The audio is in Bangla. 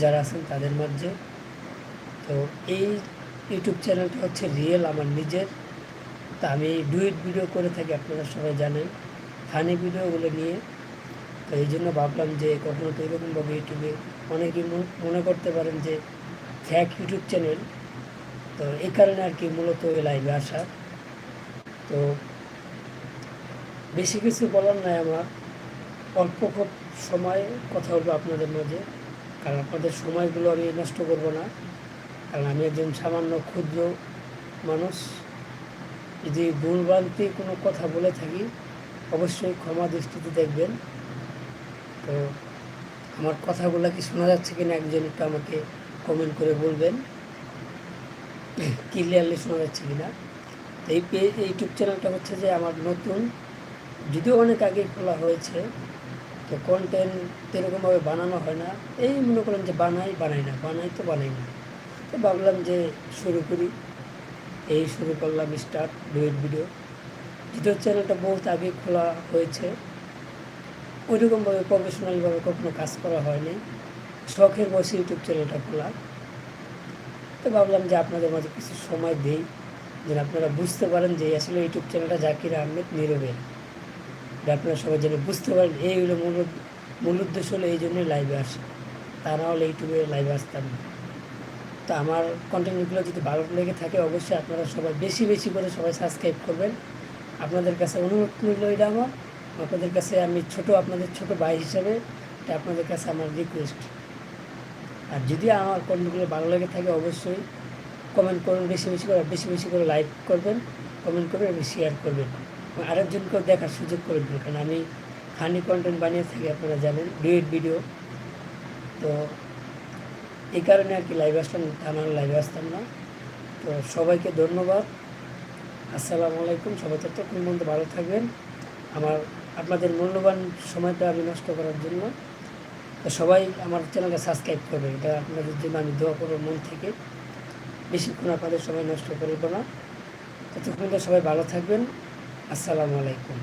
যারা আছেন তাদের মাঝে তো এই ইউটিউব চ্যানেলটা হচ্ছে রিয়েল আমার নিজের। তা আমি ডুইট ভিডিও করে থাকি, আপনারা সবাই জানেন। ফানি ভিডিওগুলো নিয়ে। তো এই জন্য ভাবলাম যে কখনো তো এরকমভাবে ইউটিউবে অনেকেই মনে করতে পারেন যে ফ্যাক ইউটিউব চ্যানেল। তো এই কারণে আর কি মূলত লাইভে আসা। তো বেশি কিছু বলার নাই আমার। অল্প খুব সময় কথা বলব আপনাদের মাঝে। কারণ আপনাদের সময়গুলো আমি নষ্ট করব না। কারণ আমি একজন সামান্য ক্ষুদ্র মানুষ। যদি ভুলভ্রান্তি কোনো কথা বলে থাকি, অবশ্যই ক্ষমা দৃষ্টিতে দেখবেন। তো আমার কথাগুলো কি শোনা যাচ্ছে কিনা একজন একটু আমাকে কমেন্ট করে বলবেন। ক্লিয়ারলি শোনা যাচ্ছে কিনা। এই ইউটিউব চ্যানেলটা হচ্ছে যে আমার নতুন। যদিও অনেক আগে খোলা হয়েছে। তো কন্টেন্ট এরকমভাবে বানানো হয় না। এই মনে করেন যে বানাই বানাই না, বানাই তো বানাই না। তো ভাবলাম যে শুরু করি। এই শুরু করলাম স্টার্ট ডুয়েট ভিডিও যদিও চ্যানেলটা বহুত আগে খোলা হয়েছে। ওইরকমভাবে প্রফেশনালভাবে কখনো কাজ করা হয়নি। শখের বসে ইউটিউব চ্যানেলটা খোলা। তো ভাবলাম যে আপনাদের মাঝে কিছু সময় দেই। যেন আপনারা বুঝতে পারেন যে আসলে ইউটিউব চ্যানেলটা জাকির আহমেদ নীরবের। আপনারা সবাই যেন বুঝতে পারেন, এই হলো মূল মূল উদ্দেশ্য হলো এই জন্যই লাইভে আসে। তা না হলে ইউটিউবে লাইভে আসতাম না। তো আমার কন্টেন্টগুলো যদি ভালো লেগে থাকে, অবশ্যই আপনারা সবাই বেশি বেশি করে সবাই সাবস্ক্রাইব করবেন। আপনাদের কাছে অনুরোধ রইল এটা আমার। আপনাদের কাছে আমি ছোট, আপনাদের ছোট ভাই হিসেবে এটা আপনাদের কাছে আমার রিকোয়েস্ট আর যদি আমার কন্টেন্টগুলো ভালো লেগে থাকে, অবশ্যই কমেন্ট করুন, বেশি বেশি করে, বেশি বেশি করে লাইক করবেন কমেন্ট করবেন এবং শেয়ার করবেন। আরেকজনকেও দেখার সুযোগ করে দেবেন কারণ আমি ফানি কন্টেন্ট বানিয়ে থাকি, আপনারা জানেন ডুয়েট ভিডিও তো এই কারণে আর কি লাইভ তা না লাইভে আসতাম না। তো সবাইকে ধন্যবাদ। আসসালামু আলাইকুম, সবাই ততক্ষণ পর্যন্ত ভালো থাকবেন। আমার, আপনাদের মূল্যবান সময়টা আমি নষ্ট করার জন্য। তো সবাই আমার চ্যানেলটা সাবস্ক্রাইব করবে, এটা আপনাদের জন্য আমি দোয়া করব মন থেকে। বেশিক্ষণ আপনাদের সময় নষ্ট করব না। ততক্ষণ সবাই ভালো থাকবেন। আসসালামু আলাইকুম।